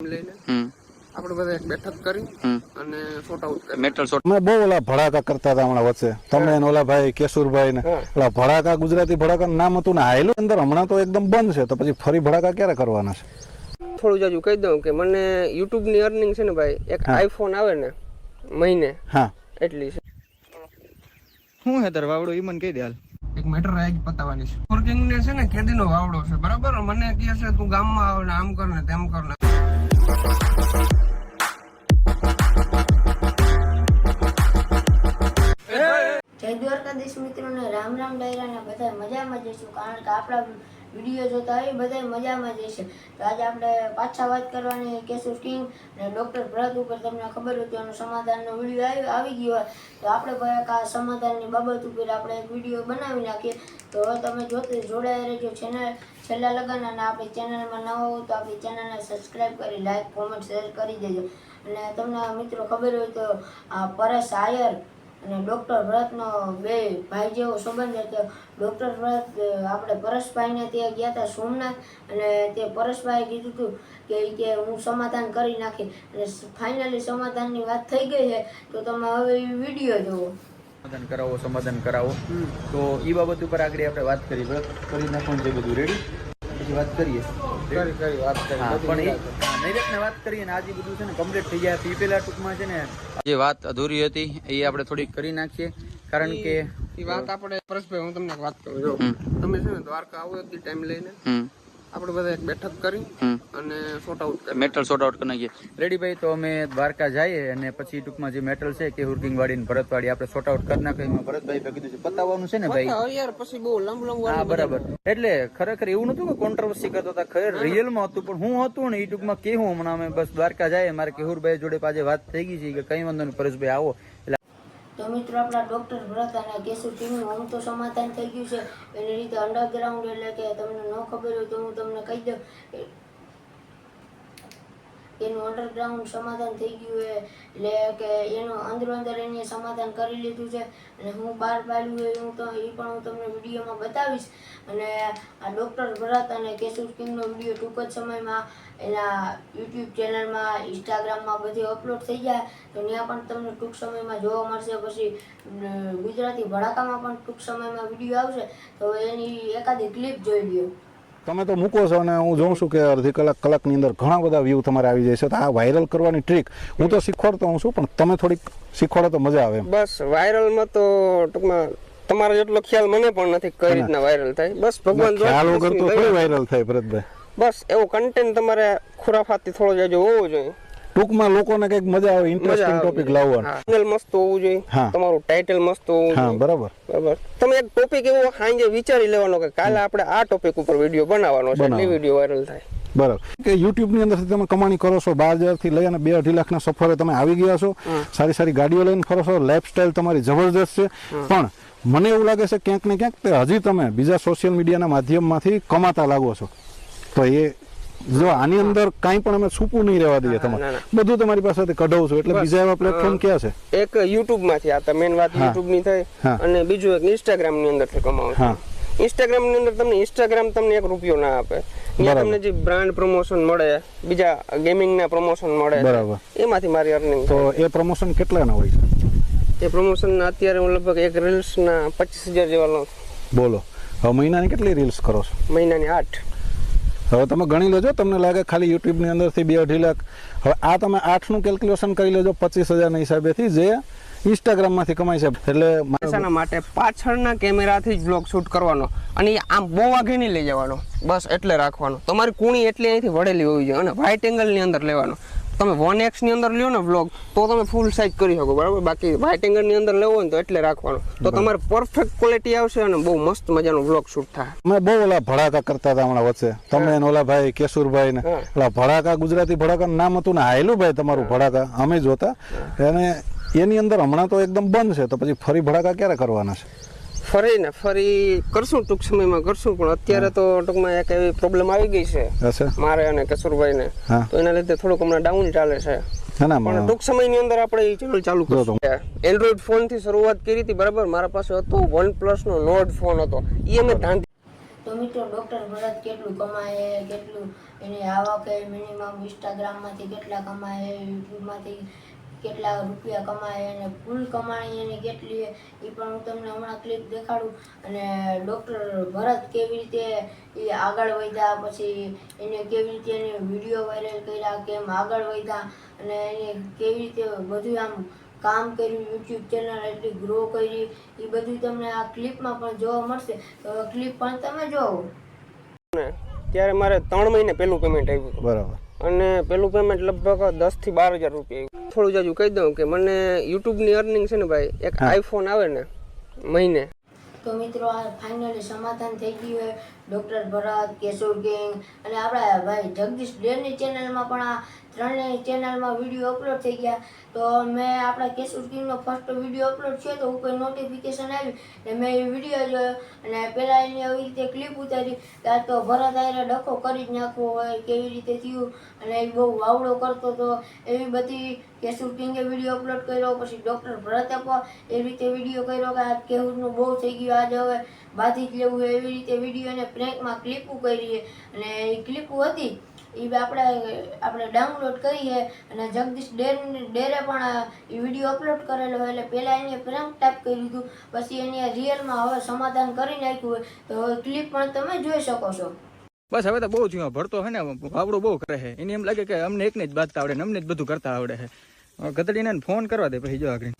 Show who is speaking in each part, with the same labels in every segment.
Speaker 1: લઈને
Speaker 2: હમ.
Speaker 1: આપણે બધા એક બેઠક કરી અને શોર્ટ આઉટ
Speaker 2: મેટલ શોટ
Speaker 3: અમે બહુ ઓલા ભડાકા કરતા હતા હમણાં વચ્ચે. તમે ને ઓલા ભાઈ કેશુરભાઈ ને ઓલા ભડાકા ગુજરાતી ભડાકા નામ હતું ને આયેલું અંદર હમણાં તો એકદમ બંધ છે તો પછી ફરી ભડાકા ક્યારે કરવાના છે?
Speaker 1: થોડું જાજુ કહી દઉં કે મને યુટ્યુબની અર્નિંગ છે ને ભાઈ એક આઈફોન આવે ને મહિને.
Speaker 3: હા.
Speaker 1: એટલી છે.
Speaker 2: શું હે તાર વાવડો ઈ મને કહી દે હાલ.
Speaker 1: એક મેટર રાઈજ પતાવવાની છે. વર્કિંગ ને છે ને કેદીનો વાવડો છે. બરાબર? મને કહે છે તું ગામમાં આવ ને આમ કર ને તેમ કર ને.
Speaker 4: જય દ્વારકાધીશ મિત્રોને રામ રામ ડાયરાને બધા મજામાં જઈશું કારણ કે આપણા વીડિયો જોતા હોય બધા મજામાં જઈશે તો આજે આપણે પાછા વાત કરવાની કેશુર કિંગ અને ડૉક્ટર ભરત ઉપર તમને ખબર હોય તો એનો સમાધાનનો વીડિયો આવી આવી ગયો હોય. તો આપણે ભાઈ આ સમાધાનની બાબત ઉપર આપણે એક વીડિયો બનાવી નાખીએ. તો હવે તમે જોતે જોડાયા રહેજો ચેનલ છેલ્લા લગન અને આપણી ચેનલમાં નવા હોવ તો આપણી ચેનલને સબસ્ક્રાઈબ કરી લાઈક કોમેન્ટ શેર કરી દેજો. અને તમને મિત્રો ખબર હોય તો આ પરેશ આયર અને ડૉક્ટર ભરતનો બે ભાઈ જેવો સંબંધ હતો ડૉક્ટર ભરત આપણે પરેશભાઈને ત્યાં ગયા હતા સોમનાથ અને તે પરેશભાઈએ કીધું હતું કે કે હું સમાધાન કરી નાખી અને ફાઇનલી સમાધાનની વાત થઈ ગઈ છે તો તમે હવે વીડિયો જુઓ.
Speaker 2: સમાધાન કરાવો સમાધાન કરાવો. તો એ બાબત ઉપર આગળ આપણે વાત કરી કરી નાખવાનું છે બધું. રેડી પછી વાત કરીએ.
Speaker 1: કરી કરી વાત કરી.
Speaker 2: પણ એ વાત કરીએ ને આજે બધું છે ને કમ્પ્લીટ થઈ ગયા એ પેલા ટૂંકમાં છે ને જે વાત અધૂરી હતી એ આપણે થોડીક કરી નાખીએ. કારણ કે
Speaker 1: એ વાત આપણે પરેશભાઈ હું તમને વાત કરું. જો તમે છે ને દ્વારકા આવો ટાઈમ લઈને. આપણે બધા એક બેઠક કરી અને શોર્ટ આઉટ કરી.
Speaker 2: મેટલ સોર્ટ આઉટ કરી નાખીએ. રેડી ભાઈ તો અમે દ્વારકા જઈએ અને પછી ટૂંકમાં જે મેટલ છે કે હુર્કિંગ વાળી ને ભરતવાડી આપણે સોર્ટ આઉટ કરી નાખીએ. એમાં ભરતભાઈ ભાઈ કીધું છે. પતાવવાનું છે ને ભાઈ?
Speaker 1: યાર પછી બહુ લાંબુ લાંબુ
Speaker 2: હા બરાબર. એટલે ખરેખર એવું નતું કે કોન્ટ્રોવર્સી કરતા હતા. ખરેખર રિયલમાં હતું પણ હું હતું ને એ ટૂંકમાં કેવું હમણાં અમે બસ દ્વારકા જાય મારે કેહુરભાઈ જોડે પાછે વાત થઈ ગઈ છે કે કઈ વાંધો નહીં. પરેશભાઈ આવો. એટલે
Speaker 4: તો મિત્રો, આપણા ડૉક્ટર ભરત અને કેશુ ટીમનું આમ તો સમાધાન થઈ ગયું છે. એની રીતે અંડરગ્રાઉન્ડ એટલે કે તમને ન ખબર હોય તો હું તમને કહી દઉં એનું અંડરગ્રાઉન્ડ સમાધાન થઈ ગયું છે. એટલે કે એનું અંદરો અંદર એને સમાધાન કરી લીધું છે. અને હું બહાર પાડ્યું હોય હું તો એ પણ હું તમને વિડીયોમાં બતાવીશ. અને આ ડૉક્ટર ભરત અને કેશુર કિંગનો વીડિયો ટૂંક જ સમયમાં એના યુટ્યુબ ચેનલમાં ઇન્સ્ટાગ્રામમાં બધે અપલોડ થઈ જાય. તો ત્યાં પણ તમને ટૂંક સમયમાં જોવા મળશે. પછી ગુજરાતી ભડાકામાં પણ ટૂંક સમયમાં વીડિયો આવશે. તો એની એકાદી ક્લિપ જોઈ લ્યો.
Speaker 3: તમે તો મૂકો છો અને હું જોઉં છું કે અડધી કલાક કલાકની અંદર ઘણા બધા વ્યૂ તમારે આવી જાય છે. તો આ વાયરલ કરવાની ટ્રીક હું તો શીખવાડતો હું છું પણ તમે થોડીક શીખવાડો તો મજા આવે
Speaker 1: બસ વાયરલમાં તો ટૂંકમાં તમારો જેટલો ખ્યાલ મને પણ નથી કઈ રીતના વાયરલ થાય. બસ ભગવાન
Speaker 3: ખ્યાલ વગર તો થોડી વાયરલ થાય ભરતભાઈ.
Speaker 1: બસ એવો કન્ટેન્ટ તમારે ખુરાફાતી થોડો જજો હોવો જોઈએ.
Speaker 3: ટૂંકમાં લોકોને કંઈક મજા આવે ઇન્ટરેસ્ટિંગ ટોપિક લાવવાનો.
Speaker 1: મસ્ત હોવું જોઈએ. તમારું ટાઇટલ મસ્ત હોવું જોઈએ.
Speaker 3: બરાબર.
Speaker 1: બરાબર. તમે એક ટોપિક એવો હાંજે વિચારી લેવાનો કે કાલે આપણે આ ટોપિક ઉપર વીડિયો બનાવવાનો છે એટલે વીડિયો વાયરલ થાય.
Speaker 3: બરાબર. કે યુટ્યુબની અંદરથી તમે કમાણી કરો છો બાર હજારથી લઈ અને બે અઢી લાખના સફરે તમે આવી ગયા છો સારી સારી ગાડીઓ લઈને ફરો છો લાઈફસ્ટાઈલ તમારી જબરજસ્ત છે. પણ મને એવું લાગે છે ક્યાંક ને ક્યાંક હજી તમે બીજા સોશિયલ મીડિયાના માધ્યમમાંથી કમાતા લાગો છો. તો એ જો આની અંદર કાંઈ પણ અમે છૂપું નહીં રહેવા દઈએ તમારે. બધું તમારી પાસેથી કઢાવું છું. એટલે બીજા એવા પ્લેટફોર્મ ક્યાં છે?
Speaker 1: એક યુટ્યુબમાંથી આ મેન વાત યુટ્યુબની થઈ. અને બીજું એક ઇન્સ્ટાગ્રામની અંદરથી કમાવું ઇન્સ્ટાગ્રામની અંદર તમને ઇન્સ્ટાગ્રામ તમને એક રૂપિયો ના આપે. ત્યાં તમને જે બ્રાન્ડ પ્રમોશન મળે બીજા ગેમિંગ ના પ્રમોશન મળે
Speaker 3: બરાબર.
Speaker 1: એમાંથી મારી અર્નિંગ
Speaker 3: તો એ પ્રમોશન કેટલાના હોય છે?
Speaker 1: એ પ્રમોશન અત્યારે હું લગભગ એક રીલ્સ ના પચીસ હજાર જેવા લઉં
Speaker 3: બોલો. હવે મહિનાની કેટલી રીલ્સ કરો છો?
Speaker 1: મહિનાની આઠ.
Speaker 3: હવે તમે ગણી લેજો, તમને લાગે ખાલી યુટ્યુબની અંદરથી બે અઢી લાખ. હવે આ તમે આઠનું કેલ્ક્યુલેશન કરી લેજો, પચીસ હજારના હિસાબેથી જે ઇન્સ્ટાગ્રામમાંથી કમાય છે. એટલે
Speaker 1: પૈસાના માટે પાછળના કેમેરાથી જ બ્લોગ શૂટ કરવાનો અને આમ બહુ આગે લઈ જવાનો. બસ એટલે રાખવાનો. તમારી કુણી એટલી અહીંથી વળેલી હોવી જોઈએ અને વ્હાઇટ એંગલની અંદર લેવાનો. તમે વન એક્સની અંદર લ્યો ને બ્લોગ તો તમે ફૂલ સાઇઝ કરી શકો બરાબર? બાકી વ્હાઇટ એંગલની અંદર લેવો હોય ને તો એટલે રાખવાનો. તો તમારે પરફેક્ટ ક્વોલિટી આવશે અને બહુ મસ્ત મજાનો બ્લોગ શૂટ થાય.
Speaker 3: અમે બહુ ઓલા ભડાકા કરતા હતા હમણાં વચ્ચે. તમે ને ઓલા ભાઈ કેશુરભાઈ ને. ઓલા ભડાકા ગુજરાતી ભડાકા નામ હતું ને હાયલું ભાઈ તમારું ભડાકા અમે જોતા. અને એની અંદર હમણાં તો એકદમ બંધ છે તો પછી ફરી ભડાકા ક્યારે કરવાના છે?
Speaker 1: ફરી ને ફરી કરશું ટૂંક સમયમાં કરશું પણ અત્યારે તો ટૂંકમાં એક એવી પ્રોબ્લેમ આવી ગઈ છે. મારે અને કિશોરભાઈ ને તો એના લીધે થોડુંક હમણાં ડાઉન ચાલે છે. પણ ટૂંક સમયની અંદર આપણે એ ચેનલ ચાલુ. કરશું. એન્ડ્રોઈડ ફોનથી શરૂઆત કરી હતી બરાબર? મારા પાસે હતો વન પ્લસ નો નોટ ફોન હતો. એ અમે ધાંધી
Speaker 4: તો
Speaker 1: તો મિત્રો ડૉક્ટર ભરત કેટલું કમાય કેટલું એની આવક મિનિમમ ઇન્સ્ટાગ્રામમાંથી કેટલા કમાય યુટ્યુબમાંથી કેટલા રૂપિયા કમાય અને કુલ કમાણી એની કેટલી એ પણ હું તમને હમણાં ક્લિપ દેખાડું. અને ડૉક્ટર ભરત કેવી રીતે એ આગળ વધ્યા પછી એને કેવી રીતે એને વીડિયો વાયરલ કર્યા કેમ આગળ વધ્યા અને એને કેવી રીતે બધું આમ કામ કર્યું યુટ્યુબ ચેનલ એટલી ગ્રો કરી એ બધું તમને આ ક્લિપમાં પણ જોવા મળશે. તો ક્લિપ પણ તમે જોવો.
Speaker 5: ત્યારે મારે ત્રણ મહિને પહેલું પેમેન્ટ આવ્યું
Speaker 3: બરાબર.
Speaker 5: અને પેલું પેમેન્ટ લગભગ દસથી બાર હજાર રૂપિયા આવ્યું થોડું જાજુ કહી દઉં કે મને યુટ્યુબની અર્નિંગ છે ને ભાઈ એક આઈફોન આવે ને મહિને.
Speaker 1: તો મિત્રો આ ફાઇનલી સમાધાન થઈ ગયું છે. ડૉક્ટર ભરત કેશોર ગેંગ અને આપણા ભાઈ જગદીશ ડેરની ચેનલમાં પણ આ ત્રણેય ચેનલમાં વીડિયો અપલોડ થઈ ગયા. તો મેં આપણા કેશુર કિંગનો ફર્સ્ટ વીડિયો અપલોડ થયો તો ઉપર નોટિફિકેશન આવી ને મેં એ વીડિયો જોયો અને પહેલાં એની આવી રીતે ક્લિપ ઉતારી. આ તો ભરત આયરે ડખો કરી જ નાખવો હોય, કેવી રીતે થયું? અને એ બહુ વાવડો કરતો હતો એવી બધી કેશુર કિંગે વીડિયો અપલોડ કર્યો, પછી ડૉક્ટર ભરતે પણ એ રીતે વીડિયો કર્યો કે આ કેહુરનું બહુ થઈ ગયું, આજે હવે બાંધી જ લેવું એવી રીતે વીડિયો અને પ્રેન્કમાં ક્લિપો કરી. અને એ ક્લિપો હતી એ આપણે આપણે ડાઉનલોડ કરીએ અને જગદીશ ડેર ડેરે પણ એ વીડિયો અપલોડ કરેલો એટલે પહેલાં એને પ્રેન્ક ટાઈપ કરી દીધું. પછી એને રિયલમાં હવે સમાધાન કરી નાખ્યું હોય, તો ક્લિપ પણ તમે જોઈ શકો છો.
Speaker 6: બસ હવે તો બહુ જ ભરતો હે ને વાવડો બહુ કરે છે. એને એમ લાગે કે અમને એકને જ બાંધતા આવડે અમને જ બધું કરતા આવડે છે. હવે ગધડીને ફોન કરવા દે પછી જો આગળ.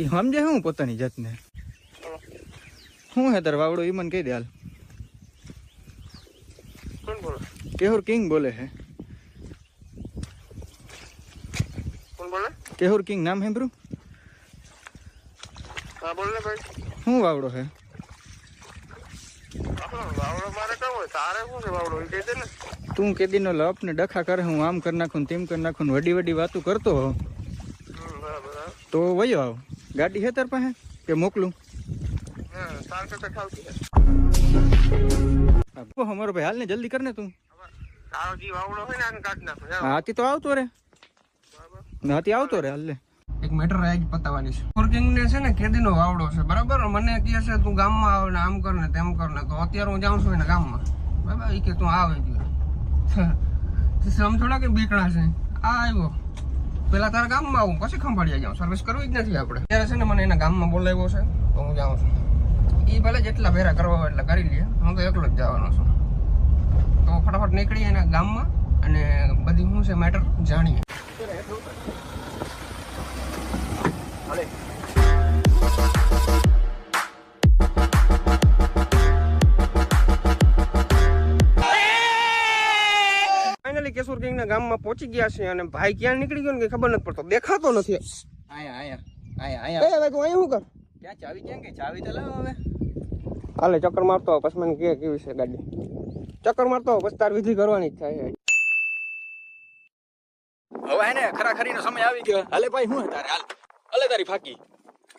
Speaker 6: એ સમજે હું પોતાની જાતને? શું હે તાર વાવડો? એ મને કહી દે હાલ
Speaker 5: કોણ બોલે
Speaker 6: કેહુર કિંગ બોલે છે
Speaker 5: કોણ બોલે
Speaker 6: કેહુર કિંગ નામ સાંભળ્યું
Speaker 5: હા બોલ ને ભાઈ
Speaker 6: શું વાવડો છે
Speaker 5: વાવડો મારે કેવું હોય તારે શું છે વાવડો એ કહી દે ને
Speaker 6: તું કેદીનો લપ ને ડખા કરે હું આમ કરી નાખું ને તેમ કરી નાખું ને વડી વડી વાતું કરતો હો
Speaker 5: બરાબર
Speaker 6: તો વયો આવ ગાડી છે તાર પાસે કે મોકલું
Speaker 5: હા તાર કરતા ખાવતી છે
Speaker 6: ઓહો મારો ભાઈ હાલ ને જલ્દી કર ને તું હાથી તો આવતો રે. હાથી આવતો રે હાલ
Speaker 5: એક મેટર આજ પતાવવાની છે. ફોર્કિંગ ને છે ને કેદીનો વાવડો છે બરાબર? મને કહે છે તું ગામમાં આવ ને આમ કર ને તેમ કર ને. તો અત્યારે હું જાઉં છું એના ગામમાં. બરાબર? એ કે તું આવે સમ થોડા કે બીકણા છે? આ આવ્યો. પેલા તારા ગામમાં આવું. પછી ખંભાળિયા જાઉં. સર્વિસ કરવી જ નથી આપણે. ત્યારે છે ને મને એના ગામમાં બોલાવ્યો છે તો હું જાઉં છું. એ ભલે જેટલા ભેરા કરવા હોય એટલા કરી લે. હું તો એકલો જ જવાનો છું. તો ફટાફટ નીકળીએ એના ગામમાં અને બધી શું છે મેટર જાણીએ. ફાઇનલી કેશોર કિંગના ગામમાં પહોંચી ગયા છે અને ભાઈ ક્યાં નીકળી ગયો ને ખબર નથી પડતો. દેખાતો નથી.
Speaker 6: આયા આયા આયા આયા.
Speaker 5: એ ભાઈ અહીં શું કર?
Speaker 6: ક્યાં ચાવી ક્યાં ગઈ? ચાવી તો લાવ હવે.
Speaker 5: હાલે ચક્કર મારતો પછી મને કે કેવી છે ગાડી. ચક્કર મારતો પસ્તાર વિધિ કરવાની થાય
Speaker 6: હવે હે ને ખરાખરીનો સમય આવી ગયો. હાલે ભાઈ હું તારે? હાલ. અલે તારી ફાકી.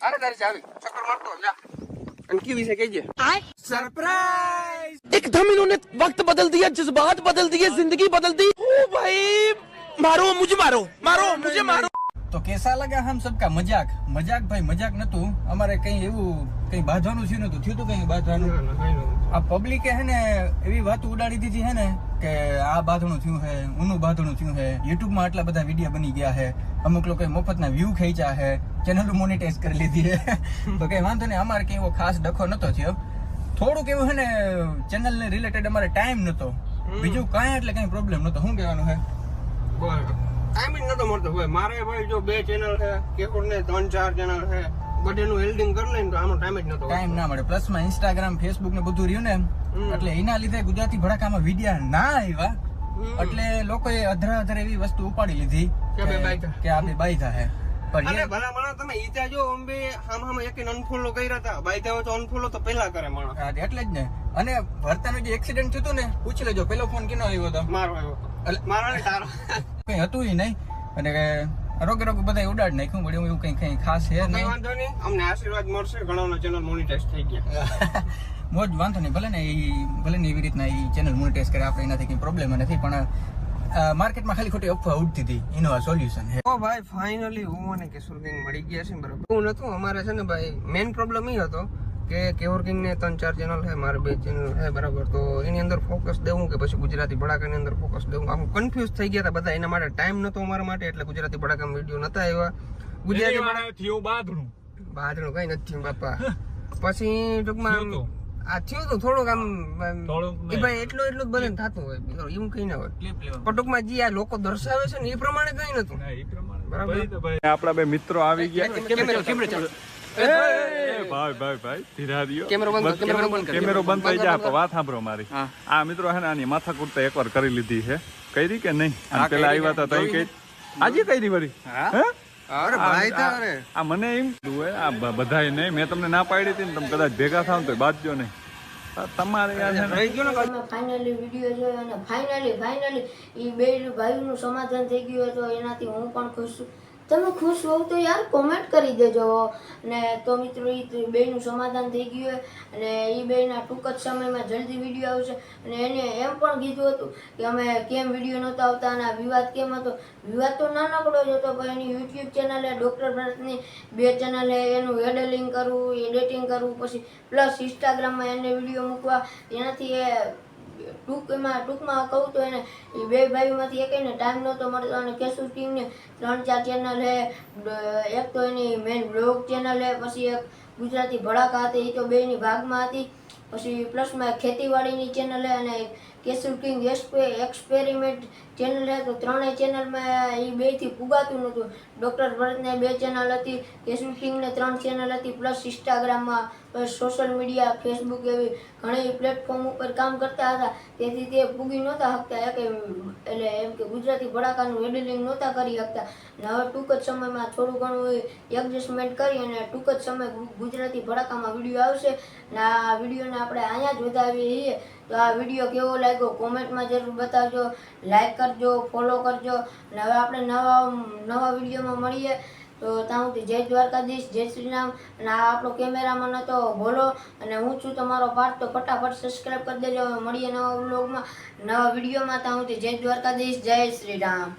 Speaker 5: અરે તારી ચાવી. ચક્કર મારતો જા. અને કેવી છે કહેજે.
Speaker 7: સરપ્રાઈઝ એકદમ ઇન્હોને વક્ત બદલ દિયા જજ્બાત બદલ દિયે જિંદગી બદલ દી. ઓ ભાઈ મારો મુજે મારો મારો મુજે મારો.
Speaker 6: તો કેસા લગા હમ સબકા? મજાક? મજાક ભાઈ મજાક નતું. અમારે કઈ એવું કઈ બાંધવાનું થયું નતું. થયું તું કઈ બાંધવાનું? આ પબ્લિકે હે ને એવી વાત ઉડાડી દીધી હે ને કે આ બાંધણું થયું હે ઊનું બાંધણું થયું હે યુટ્યુબમાં આટલા બધા વીડિયો બની ગયા હે અમુક લોકો મફતના વ્યૂ ખેંચ્યા હે ચેનલ મોનિટાઈઝ કરી લીધી હે. તો કઈ વાંધો નહીં અમારે કઈ એવો ખાસ ડખો નતો થયો. થોડુંક એવું હે ને ચેનલ ને રિલેટેડ અમારે ટાઈમ નતો. બીજું કાંઈ એટલે કઈ પ્રોબ્લેમ નતો. શું કહેવાનું હે?
Speaker 5: ટાઈમ જ નતો મળતો. ભાઈ મારે ભાઈ જો બે ચેનલ છે કેકોર ને ત્રણ ચાર ચેનલ છે બધેનું હેલ્ડિંગ કરી લઈને તો આનો ટાઈમ જ નતો
Speaker 6: ટાઈમ ના મળે. પ્લસમાં ઇન્સ્ટાગ્રામ ફેસબુક ને બધું રહ્યું ને એટલે એના લીધે ગુજરાતી ભડાકામાં વિડિયા ના આવ્યા એટલે લોકોએ અધરા અધર એવી વસ્તુ ઉપાડી લીધી
Speaker 5: કે આપણે બાયધા.
Speaker 6: બાયધા હે.
Speaker 5: અરે ભલા માણસ તમે ઈતા જો અંબે આમ આમ એક અનફોલો કર્યા હતા. ભાઈ હોય તો અનફોલો તો પેલા કરે માણસ.
Speaker 6: હા, એટલે જ ને. અને ભરતાનું જે એક્સિડન્ટ થયો ને પૂછી લેજો. પેલો ફોન કેનો આવ્યો હતો?
Speaker 5: મારો આવ્યો એટલે મારો ને તારો.
Speaker 6: કઈ હતું નહીં. અને રોગે રોગે બધા ઉડાડ નાખ્યું પડ્યું એવું કઈ કઈ ખાસ છે નહીં.
Speaker 5: વાંધો નહીં. અમને આશીર્વાદ મળશે ઘણાનો ચેનલ મોનિટાઈઝ થઈ ગયા.
Speaker 6: મોજ વાંધો નહીં ભલે ને એ ભલે ને એવી રીતના એ ચેનલ મોનિટાઈઝ કરે આપણે એનાથી કઈ પ્રોબ્લેમ નથી પણ માર્કેટમાં ખાલી ખોટી અફવા ઉડતી હતી. એનું આ સોલ્યુશન છે
Speaker 5: ઓ ભાઈ ફાઇનલી હું અને કિશોર ગેંગ મળી ગયા છે બરાબર. હું નતું અમારે છે ને ભાઈ મેઇન પ્રોબ્લેમ એ હતો કે કેવર ને ત્રણ ચાર ચેનલ છે મારે બે ચેનલ છે બરાબર. તો એની અંદર ફોકસ દેવું કે પછી ગુજરાતી ભડાકાની અંદર ફોકસ દેવું? આમ કન્ફ્યુઝ થઈ ગયા હતા બધા એના માટે ટાઈમ નતો અમારા માટે એટલે ગુજરાતી ભડાકામાં વીડિયો નતા આવ્યા. ગુજરાતી
Speaker 8: બાદનું
Speaker 5: બાદનું કઈ નથી બાપા. પછી ટૂંકમાં આ થયું તો થોડુંક આમ આમ એ ભાઈ એટલું એટલું જ થતું હોય. એવું કઈ ના હોય. પણ ટૂંકમાં જે આ લોકો દર્શાવે છે ને એ પ્રમાણે કઈ નતું.
Speaker 8: ના,
Speaker 5: બરાબર.
Speaker 8: આપણા બે મિત્રો આવી ગયા. ભાઈ ભાઈ ભાઈ ધીરા રહ્યો
Speaker 5: કેમેરો બંધ કેમેરો બંધ
Speaker 8: કેમેરો બંધ થઈ જાય વાત સાંભળો મારી. આ મિત્રો હે ને આની માથા કૂટતા એકવાર કરી લીધી છે. કરી કે નહીં? પેલા આવ્યા હતા તઈ કઈ આજે કરી વળી? હે?
Speaker 5: અરે ભાઈ તો
Speaker 8: આ મને એમ કીધું આ બધાય નહીં. મેં તમને ના પાડી હતી ને તમે કદાચ ભેગા થાવ તો બાજજો નહીં. આ તમારે
Speaker 1: ફાઇનલી વીડિયો જોયો અને ફાઇનલી ફાઇનલી એ બે ભાઈનું સમાધાન થઈ ગયું તો એનાથી હું પણ ખુશ છું. તમે ખુશ હોવ તો યાર કોમેન્ટ કરી દેજો. ને તો મિત્રો એ બેનું સમાધાન થઈ ગયું હોય. અને એ બેના ટૂંક જ સમયમાં જલ્દી વીડિયો આવશે. અને એને એમ પણ કીધું હતું કે અમે કેમ વીડિયો નહોતા આવતા અને આ વિવાદ કેમ હતો? વિવાદ તો નાનકડો જ હતો, પણ એની યુટ્યુબ ચેનલે ડૉક્ટર ભરતની બે ચેનલે એનું હેડલિંગ કરવું એડિટિંગ કરવું, પછી પ્લસ ઇન્સ્ટાગ્રામમાં એને વીડિયો મૂકવા, એનાથી એ ટૂંકમાં ટૂંકમાં કહું તો એને બે ભાઈમાંથી એને ટાઈમ નહોતો મળતો અને કેશુ કિંગને ત્રણ ચાર ચેનલ હે એક તો એની મેઇન બ્લોગ ચેનલ હે, પછી એક ગુજરાતી ભડાકા હતી, એ તો બેની ભાગમાં હતી. પછી પ્લસમાં ખેતીવાડીની ચેનલ હે અને કેશુ કિંગ એક્સપેરિમેન્ટ ચેનલ હે તો ત્રણેય ચેનલમાં એ બેથી ફુગાતું નહોતું ડૉક્ટર ભરતને બે ચેનલ હતી કેશુ સિંહને ત્રણ ચેનલ હતી પ્લસ ઇન્સ્ટાગ્રામમાં સોશિયલ મીડિયા ફેસબુક એવી ઘણી પ્લેટફોર્મ ઉપર કામ કરતા હતા. તેથી તે પૂગી નહોતા શકતા એક એટલે એમ કે ગુજરાતી ભડાકાનું હેડલિંગ નહોતા કરી શકતા અને હવે ટૂંક જ સમયમાં થોડું ઘણું એડજસ્ટમેન્ટ કરી અને ટૂંક જ સમય ગુજરાતી ભડાકામાં વીડિયો આવશે. અને આ વિડીયોને આપણે અહીંયા જ વધાવીએ છીએ. તો આ વીડિયો કેવો લાગ્યો? કોમેન્ટમાં જરૂર બતાવજો. લાઈક કરજો ફોલો કરજો. અને હવે આપણે નવા નવા વિડીયોમાં મળીએ તો ત્યાં સુધી જય દ્વારકાધીશ, જય શ્રી રામ અને આ આપણો કેમેરામાં હતો બોલો અને હું છું તમારો પાર્ટ તો ફટાફટ સબસ્ક્રાઈબ કરી દેજો. મળીએ નવા બ્લોગમાં નવા વિડીયોમાં. ત્યાં સુધી જય દ્વારકાધીશ, જય શ્રી રામ